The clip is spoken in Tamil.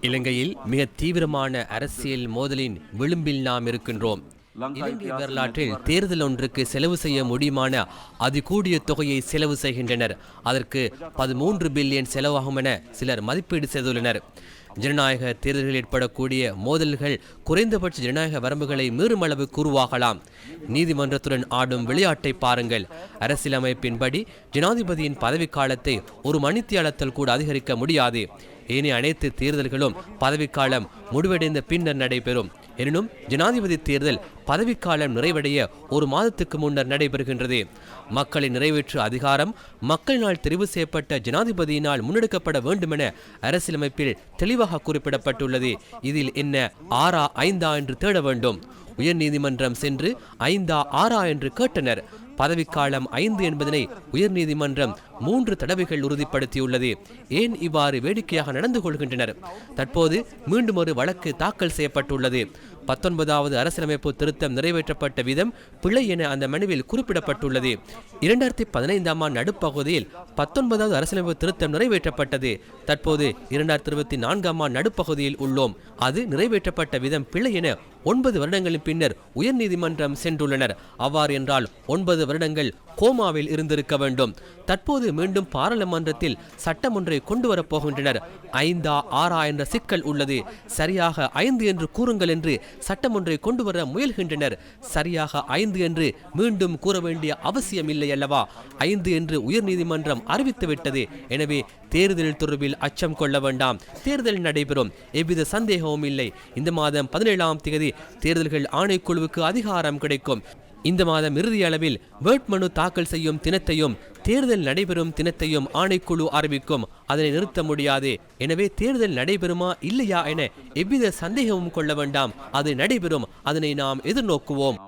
இலங்கையில் மிக தீவிரமான அரசியல் மோதலின் விளிம்பில் நாம் இருக்கின்றோம். இலங்கை வரலாற்றில் தேர்தல் ஒன்றுக்கு செலவு செய்ய முடியுமான அதிகூடிய தொகையை செலவு செய்கின்றனர். அதற்கு பதிமூன்று பில்லியன் செலவாகும் என சிலர் மதிப்பீடு செய்துள்ளனர். ஜனநாயக தேர்தல்களில் ஏற்படக்கூடிய மோதல்கள் குறைந்தபட்ச ஜனநாயக வரம்புகளை மீறும் அளவுக்கு உருவாகலாம். நீதிமன்றத்துடன் ஆடும் விளையாட்டை பாருங்கள். அரசியலமைப்பின்படி ஜனாதிபதியின் பதவிக்காலத்தை ஒரு மணித்தியாலத்தில் கூட அதிகரிக்க முடியாது. ஏனைய அனைத்து தேர்தல்களும் பதவிக்காலம் முடிவடைந்த பின்னர் நடைபெறும். எனினும் ஜனாதிபதி தேர்தல் பதவிக்காலம் நிறைவடைய ஒரு மாதத்துக்கு முன்னர் நடைபெறுகின்றது. மக்களை நிறைவேற்று அதிகாரம் மக்களினால் தெரிவு செய்யப்பட்ட ஜனாதிபதியினால் முன்னெடுக்கப்பட வேண்டுமென அரசியலமைப்பில் தெளிவாக குறிப்பிடப்பட்டுள்ளது. இதில் என்ன ஆறா ஐந்தா என்று தேட வேண்டும். உயர்நீதிமன்றம் சென்று ஐந்தா ஆறா என்று கேட்டனர். பதவிக்காலம் ஐந்து என்பதனை உயர்நீதிமன்றம் மூன்று தடவைகள் உறுதிப்படுத்தியுள்ளது. ஏன் இவ்வாறு வேடிக்கையாக நடந்து கொள்கின்றனர்? தற்போது மீண்டும் ஒரு வழக்கு தாக்கல் செய்யப்பட்டுள்ளது. பத்தொன்பதாவது அரசியலமைப்பு திருத்தம் நிறைவேற்றப்பட்ட விதம் பிழை என அந்த மனுவில் குறிப்பிடப்பட்டுள்ளது. இரண்டாயிரத்தி பதினைந்தாம் ஆண்டு நடுப்பகுதியில் பத்தொன்பதாவது அரசியலமைப்பு திருத்தம் நிறைவேற்றப்பட்டது. தற்போது இரண்டாயிரத்தி இருபத்தி நான்காம் ஆண்டு நடுப்பகுதியில் உள்ளோம். அது நிறைவேற்றப்பட்ட விதம் பிழை என ஒன்பது வருடங்களின் பின்னர் உயர்நீதிமன்றம் சென்றுள்ளனர். அவ்வாறு என்றால் ஒன்பது வருடங்கள் கோமாவில் இருந்திருக்க வேண்டும். தற்போது மீண்டும் பாராளுமன்றத்தில் சட்டம் ஒன்றை கொண்டு வரப்போகின்றனர் ஐந்தா ஆறா என்ற சிக்கல் உள்ளது. சரியாக ஐந்து என்று கூறுங்கள் என்று சட்டம் ஒன்றை கொண்டு வர முயல்கின்றனர். சரியாக ஐந்து என்று மீண்டும் கூற வேண்டிய அவசியம் இல்லை அல்லவா? ஐந்து என்று உயர்நீதிமன்றம் அறிவித்துவிட்டது. எனவே தேர்தல் தொடர்பில் அச்சம் கொள்ள வேண்டாம். தேர்தல் நடைபெறும். எவ்வித சந்தேகமும் இல்லை. இந்த மாதம் பதினேழாம் தேதி தேர்தல்கள் ஆணைக்குழுவுக்கு அதிகாரம் கிடைக்கும். இந்த மாதம் இறுதி அளவில் வேட்புமனு தாக்கல் செய்யும் தினத்தையும் தேர்தல் நடைபெறும் தினத்தையும் ஆணைக்குழு அறிவிக்கும். அதனை நிறுத்த முடியாது. எனவே தேர்தல் நடைபெறுமா இல்லையா என எவ்வித சந்தேகமும் கொள்ள வேண்டாம். அது நடைபெறும். அதனை நாம் எதிர்நோக்குவோம்.